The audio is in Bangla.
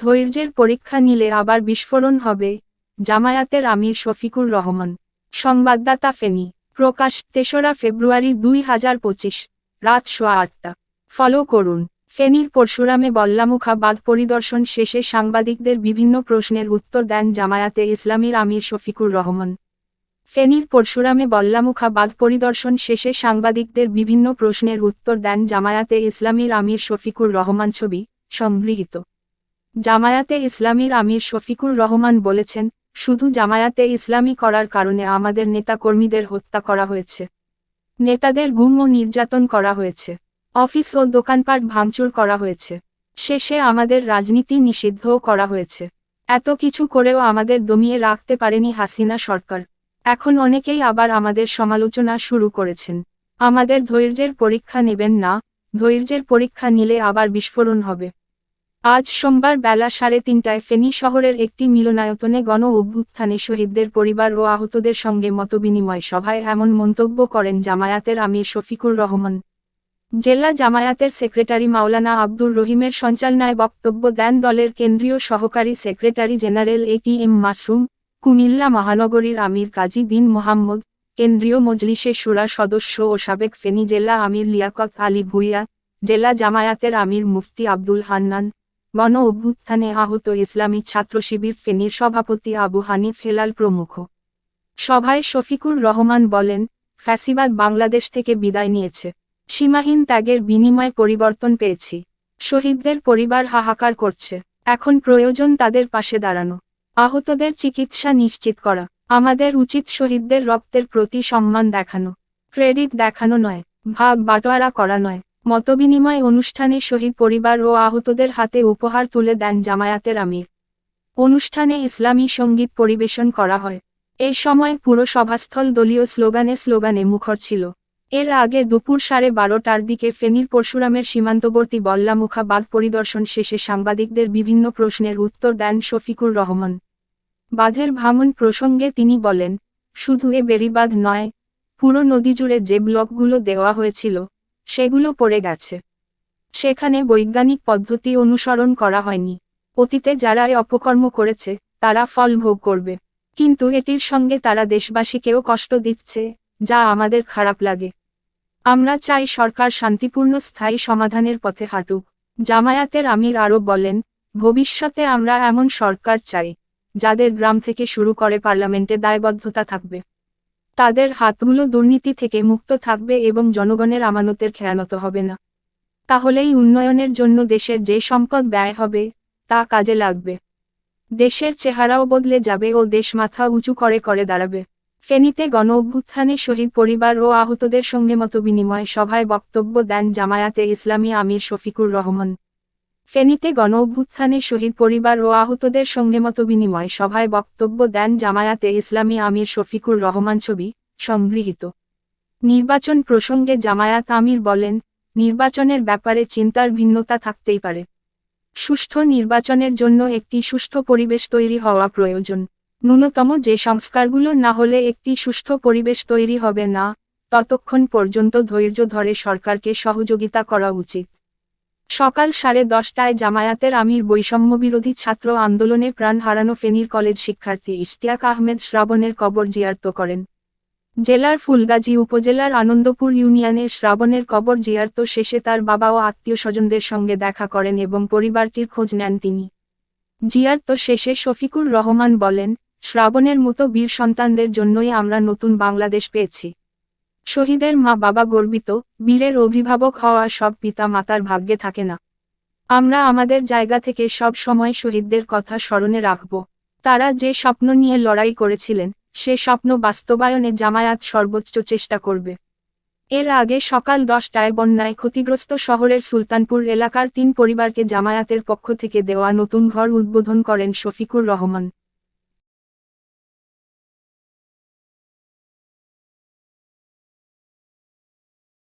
ধৈর্যের পরীক্ষা নিলে আবার বিস্ফোরণ হবে। জামায়াতের আমির শফিকুর রহমান। সংবাদদাতা ফেনী। প্রকাশ, তেসরা ফেব্রুয়ারি দুই হাজার পঁচিশ, রাত সোয়া আটটা। ফলো করুন। ফেনীর পরশুরামে বল্লামুখা বাঁধ পরিদর্শন শেষে সাংবাদিকদের বিভিন্ন প্রশ্নের উত্তর দেন জামায়াতে ইসলামীর আমির শফিকুর রহমান। ফেনীর পরশুরামে বল্লামুখা বাঁধ পরিদর্শন শেষে সাংবাদিকদের বিভিন্ন প্রশ্নের উত্তর দেন জামায়াতে ইসলামীর আমির শফিকুর রহমান ছবি সংগৃহীত। জামায়াতে ইসলামীর আমির শফিকুর রহমান বলেছেন, শুধু জামায়াতে ইসলামী করার কারণে আমাদের নেতাকর্মীদের হত্যা করা হয়েছে। নেতাদের গুম ও নির্যাতন করা হয়েছে। অফিস ও দোকানপাট ভাঙচুর করা হয়েছে। শেষে আমাদের রাজনীতি নিষিদ্ধও করা হয়েছে। এত কিছু করেও আমাদের দমিয়ে রাখতে পারেনি হাসিনা সরকার। এখন অনেকেই আবার আমাদের সমালোচনা শুরু করেছেন। আমাদের ধৈর্যের পরীক্ষা নেবেন না, ধৈর্যের পরীক্ষা নিলে আবার বিস্ফোরণ হবে। আজ সোমবার বেলা সাড়ে তিনটায় ফেনী শহরের একটি মিলনায়তনে গণ অভ্যুত্থানে শহীদদের পরিবার ও আহতদের সঙ্গে মতবিনিময় সভায় এমন মন্তব্য করেন জামায়াতের আমির শফিকুর রহমান। জেলা জামায়াতের সেক্রেটারি মাওলানা আব্দুর রহিমের সঞ্চালনায় বক্তব্য দেন দলের কেন্দ্রীয় সহকারী secretary general A T M Masrum, Cumilla মহানগরীর আমির কাজী দিন মোহাম্মদ, কেন্দ্রীয় মজলিসে সুরা সদস্য ও সাবেক ফেনী জেলা আমির লিয়াকত আলী ভুইয়া, জেলা জামায়াতের আমির মুফতি আব্দুল হান্নান গণ অভ্যুত্থানে আহত ইসলামী ছাত্র শিবির ফেনীর সভাপতি আবু হানিফ হেলাল প্রমুখ। সভায় শফিকুর রহমান বলেন, ফ্যাসিবাদ বাংলাদেশ থেকে বিদায় নিয়েছে। সীমাহীন ত্যাগের বিনিময়ে পরিবর্তন পেয়েছি। শহীদদের পরিবার হাহাকার করছে। এখন প্রয়োজন তাদের পাশে দাঁড়ানো। আহতদের চিকিৎসা নিশ্চিত করা। আমাদের উচিত শহীদদের রক্তের প্রতি সম্মান দেখানো। ক্রেডিট দেখানো নয়, ভাগ বাটোয়ারা করা নয়। মতবিনিময় অনুষ্ঠানে শহীদ পরিবার ও আহতদের হাতে উপহার তুলে দেন জামায়াতের আমির। অনুষ্ঠানে ইসলামী সংগীত পরিবেশন করা হয়। এই সময় পুরো সভাস্থল দলীয় স্লোগানে স্লোগানে মুখর ছিল। এর আগে দুপুর সাড়ে বারোটার দিকে ফেনীর পরশুরামের সীমান্তবর্তী বল্লামুখা বাঁধ পরিদর্শন শেষে সাংবাদিকদের বিভিন্ন প্রশ্নের উত্তর দেন শফিকুর রহমান। বাঁধের ভাঙন প্রসঙ্গে তিনি বলেন, শুধু এ বেড়িবাঁধ নয়, পুরো নদী জুড়ে যে ব্লকগুলো দেওয়া হয়েছিল সেগুলো পড়ে গেছে। সেখানে বৈজ্ঞানিক পদ্ধতি অনুসরণ করা হয়নি। অতীতে যারা এ অপকর্ম করেছে, তারা ফল ভোগ করবে। কিন্তু এটির সঙ্গে তারা দেশবাসীকেও কষ্ট দিচ্ছে, যা আমাদের খারাপ লাগে। আমরা চাই সরকার শান্তিপূর্ণ স্থায়ী সমাধানের পথে হাঁটুক। জামায়াতের আমির আরও বলেন, ভবিষ্যতে আমরা এমন সরকার চাই, যাদের গ্রাম থেকে শুরু করে পার্লামেন্টে দায়বদ্ধতা থাকবে। তাদের হাতগুলো দুর্নীতি থেকে মুক্ত থাকবে এবং জনগণের আমানতের খেয়ানত হবে না। তাহলেই উন্নয়নের জন্য দেশের যে সম্পদ ব্যয় হবে, তা কাজে লাগবে। দেশের চেহারাও বদলে যাবে ও দেশ মাথা উঁচু করে করে দাঁড়াবে। ফেনীতে গণ অভ্যুত্থানে শহীদ পরিবার ও আহতদের সঙ্গে মতো বিনিময় সভায় বক্তব্য দেন জামায়াতে ইসলামী আমির শফিকুর রহমান। ফেনীতে গণ অভ্যুত্থানে শহীদ পরিবার ও আহতদের সঙ্গে মতো বিনিময় সভায় বক্তব্য দেন জামায়াতে ইসলামী আমির শফিকুর রহমান ছবি, সংগৃহীত। নির্বাচন প্রসঙ্গে জামায়াত আমির বলেন, নির্বাচনের ব্যাপারে চিন্তার ভিন্নতা থাকতেই পারে। সুষ্ঠু নির্বাচনের জন্য একটি সুষ্ঠু পরিবেশ তৈরি হওয়া প্রয়োজন। ন্যূনতম যে সংস্কারগুলো না হলে একটি সুষ্ঠু পরিবেশ তৈরি হবে না, ততক্ষণ পর্যন্ত ধৈর্য ধরে সরকারকে সহযোগিতা করা উচিত। সকাল সাড়ে দশটায় জামায়াতের আমির বৈষম্যবিরোধী ছাত্র আন্দোলনে প্রাণ হারানো ফেনীর কলেজ শিক্ষার্থী ইশতিয়াক আহমেদ শ্রাবণের কবর জিয়ার্ত করেন। জেলার ফুলগাজী উপজেলার আনন্দপুর ইউনিয়নের শ্রাবণের কবর জিয়ার্ত শেষে তার বাবা ও আত্মীয় স্বজনদের সঙ্গে দেখা করেন এবং পরিবারটির খোঁজ নেন তিনি। জিয়ার্ত শেষে শফিকুর রহমান বলেন, শ্রাবণের মতো বীর সন্তানদের জন্যই আমরা নতুন বাংলাদেশ পেয়েছি। শহীদের মা বাবা গর্বিত, বীরের অভিভাবক হওয়া সব পিতা মাতার ভাগ্যে থাকে না। আমরা আমাদের জায়গা থেকে সব সময় শহীদদের কথা স্মরণে রাখব। তারা যে স্বপ্ন নিয়ে লড়াই করেছিলেন, সে স্বপ্ন বাস্তবায়নে জামায়াত সর্বোচ্চ চেষ্টা করবে। এর আগে সকাল দশটায় বন্যায় ক্ষতিগ্রস্ত শহরের সুলতানপুর এলাকার তিন পরিবারকে জামায়াতের পক্ষ থেকে দেওয়া নতুন ঘর উদ্বোধন করেন শফিকুর রহমান।